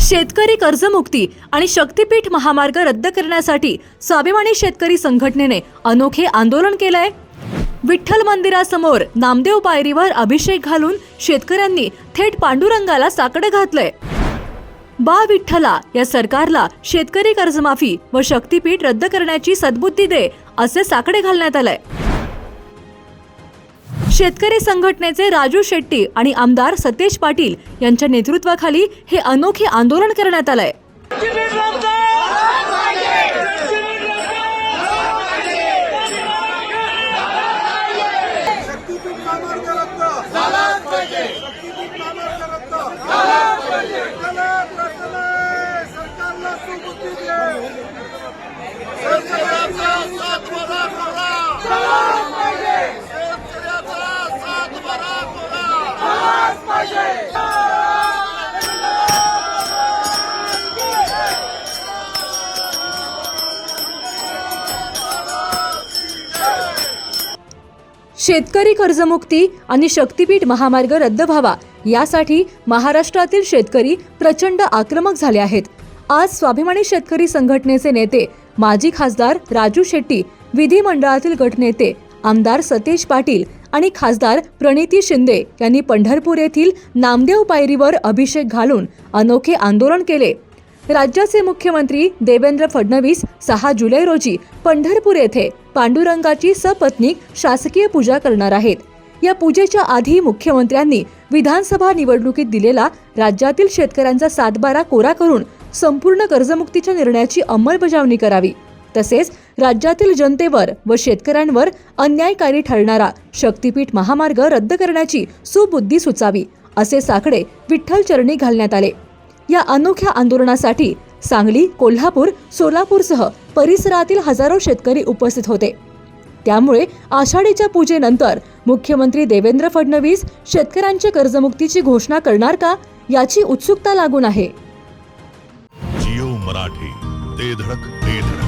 शेतकरी कर्जमुक्ती आणि शक्तीपीठ महामार्ग रद्द करण्यासाठी स्वाभिमानी शेतकरी संघटनेने अनोखे आंदोलन केलंय. विठ्ठल मंदिरासमोर नामदेव पायरीवर अभिषेक घालून शेतकऱ्यांनी थेट पांडुरंगाला साकडं घातलंय. बा विठ्ठला या सरकारला शेतकरी कर्जमाफी व शक्तीपीठ रद्द करण्याची सद्बुद्धी दे असे साकडे घालण्यात आलंय. शेतकरी संघटनेचे राजू शेट्टी आणि आमदार सतेज पाटील यांच्या नेतृत्वाखाली हे अनोखे आंदोलन करण्यात आलंय. शेतकरी कर्जमुक्ती आणि शक्तीपीठ महामार्ग रद्द व्हावा यासाठी महाराष्ट्रातील शेतकरी प्रचंड आक्रमक झाले आहेत. आज स्वाभिमानी शेतकरी संघटनेचे नेते माजी खासदार राजू शेट्टी विधिमंडळातील गटनेते आमदार सतेज पाटील आणि खासदार प्रणिती शिंदे यांनी पंढरपूर येथील नामदेव पायरीवर अभिषेक घालून अनोखे आंदोलन केले. राज्याचे मुख्यमंत्री देवेंद्र फडणवीस सहा जुलै रोजी पंढरपूर येथे पांडुरंगाची सपत्नीक शासकीय पूजा करणार आहेत. या पूजेच्या आधी मुख्यमंत्र्यांनी विधानसभा निवडणुकीत दिलेला राज्यातील शेतकऱ्यांचा सातबारा कोरा करून संपूर्ण कर्जमुक्तीच्या निर्णयाची अंमलबजावणी करावी. तसेच राज्यातील जनतेवर व शेतकऱ्यांवर अन्यायकारी ठरणारा शक्तीपीठ महामार्ग रद्द करण्याची सुबुद्धी सुचावी असे साकडे विठ्ठल चरणी घालण्यात आले. या अनोख्या आंदोलनासाठी सांगली कोल्हापूर सोलापूरसह परिसरातील हजारो शेतकरी उपस्थित होते. त्यामुळे आषाढीच्या पूजेनंतर मुख्यमंत्री देवेंद्र फडणवीस शेतकऱ्यांच्या कर्जमुक्तीची घोषणा करणार का याची उत्सुकता लागून आहे. जिओ मराठी ते धडक ते धडक.